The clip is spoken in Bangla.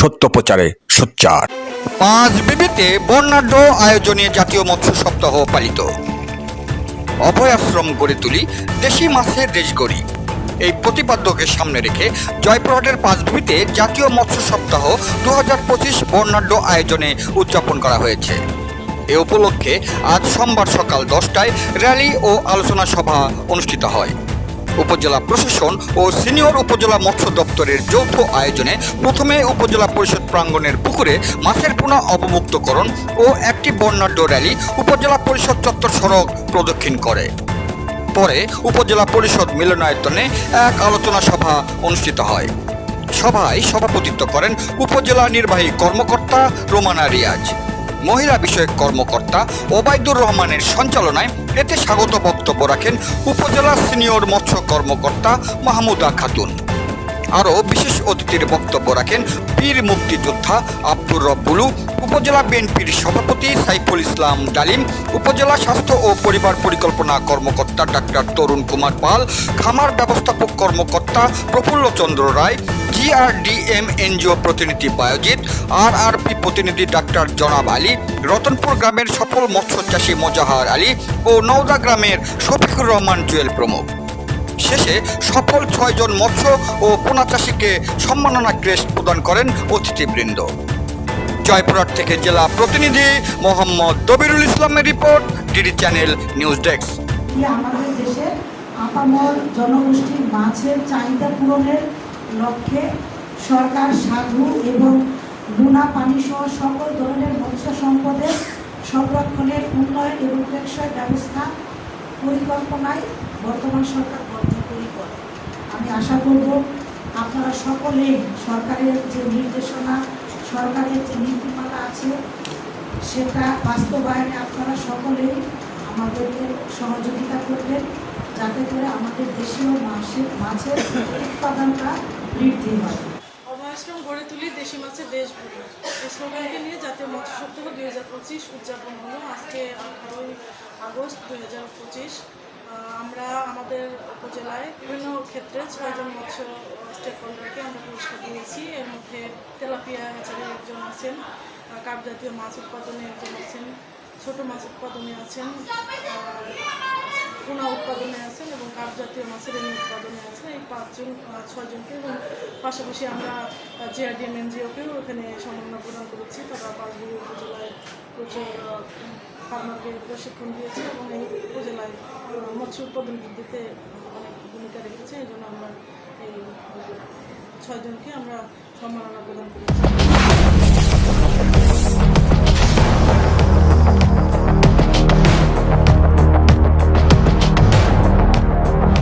সত্য প্রচারে সোচ্চার। পাঁচ বিবিতে বর্ণাঢ্য আয়োজনে জাতীয় মৎস্য সপ্তাহ পালিত। অভয়াশ্রম গড়ে তুলি দেশি মাছের দেশ গড়ি এই প্রতিপাদ্যকে সামনে রেখে জয়পুরহাটের পাঁচবিবিতে জাতীয় মৎস্য সপ্তাহ দু হাজার পঁচিশ বর্ণাঢ্য আয়োজনে উদযাপন করা হয়েছে। এ উপলক্ষে আজ সোমবার সকাল দশটায় র্যালি ও আলোচনা সভা অনুষ্ঠিত হয়। উপজেলা প্রশাসন ও সিনিয়র উপজেলা মৎস্য দপ্তরের যৌথ আয়োজনে প্রথমে উপজেলা পরিষদ প্রাঙ্গণের পুকুরে মাছের পোনা অবমুক্তকরণ ও একটি বর্ণাঢ্য র্যালি উপজেলা পরিষদ চত্বর সড়ক প্রদক্ষিণ করে। পরে উপজেলা পরিষদ মিলনায়তনে এক আলোচনা সভা অনুষ্ঠিত হয়। সভায় সভাপতিত্ব করেন উপজেলা নির্বাহী কর্মকর্তা রোমানা রিয়াজ। মহিলা বিষয়ক কর্মকর্তা ওবায়দুর রহমানের সঞ্চালনায় এতে স্বাগত বক্তব্য রাখেন উপজেলা সিনিয়র মৎস্য কর্মকর্তা মাহমুদা খাতুন। আরও বিশেষ অতিথির বক্তব্য রাখেন বীর মুক্তিযোদ্ধা আব্দুর রব্বুলু, উপজেলা বিএনপির সভাপতি সাইফুল ইসলাম ডালিম, উপজেলা স্বাস্থ্য ও পরিবার পরিকল্পনা কর্মকর্তা ডাক্তার তরুণ কুমার পাল, খামার ব্যবস্থাপক কর্মকর্তা প্রফুল্ল চন্দ্র রায়, জিআরডিএম এনজিও প্রতিনিধি বায়োজিৎ আর আরপি প্রতিনিধি ডাক্তার জনাব আলী, রতনপুর গ্রামের সফল মৎস্য চাষী মোজাহার আলী ও নওদা গ্রামের শফিকুর রহমান জুয়েল প্রমুখ। শেষে সফল ছয়জন মৎস্য ও পোনা চাষিকে সম্মাননা ক্রেস্ট প্রদান করেন অতিথিবৃন্দ। জয়পুরহাট থেকে জেলা প্রতিনিধি মোহাম্মদ দবিরুল ইসলামের report, DD channel news desk. যে আমাদের আপামর জনগোষ্ঠীর মাছের চাহিদা পূরণের লক্ষ্যে সরকার সাধু এবং লুনা পানি সহ সকল ধরনের মৎস্য সম্পদের সংরক্ষণের উন্নয়ন এবং টেকসই ব্যবস্থা পরিকল্পনায় বর্তমান সরকার আশা করব আপনারা সকলেই সরকারের যে নির্দেশনা, সরকারের যে নীতিমালা আছে, সেটা বাস্তবায়নে আপনারা সকলেই আমাদেরকে সহযোগিতা করবেন, যাতে করে আমাদের দেশীয় মাছের মাছের উৎপাদনটা বৃদ্ধি হয়। অভয়াশ্রম গড়ে তুলি দেশি মাছের দেশ এই স্লোগানকে নিয়ে জাতীয় মৎস্য সপ্তাহ দুই হাজার পঁচিশ উদযাপন হলো। আজকে আঠারোই আগস্ট দুই হাজার পঁচিশ। আমরা আমাদের উপজেলায় বিভিন্ন ক্ষেত্রে ছয়জন মৎস্য স্টেক হোল্ডারকে আমরা পুরস্কার দিয়েছি। এর মধ্যে তেলাপিয়া হ্যাচারি একজন আছেন কাপ জাতীয় মাছ উৎপাদনে একজন আছেন, ছোট মাছ উৎপাদনে আছেন পোনা উৎপাদনে আছেন এবং কাপ জাতীয় মাছের রেণু উৎপাদনে আছেন এই পাঁচজন ছয়জনকে এবং পাশাপাশি আমরা জিআরডিএম এনজিওকেও এখানে সম্মাননা প্রদান করেছি। তারা পাঁচগুলি উপজেলায় প্রচুর ফার্মারকে প্রশিক্ষণ দিয়েছে এবং এই উপজেলায় মৎস্য উৎপাদন বৃদ্ধিতে অনেক ভূমিকা রেখেছে। এই জন্য আমরা এই ছয়জনকে আমরা সম্মাননা প্রদান করেছি।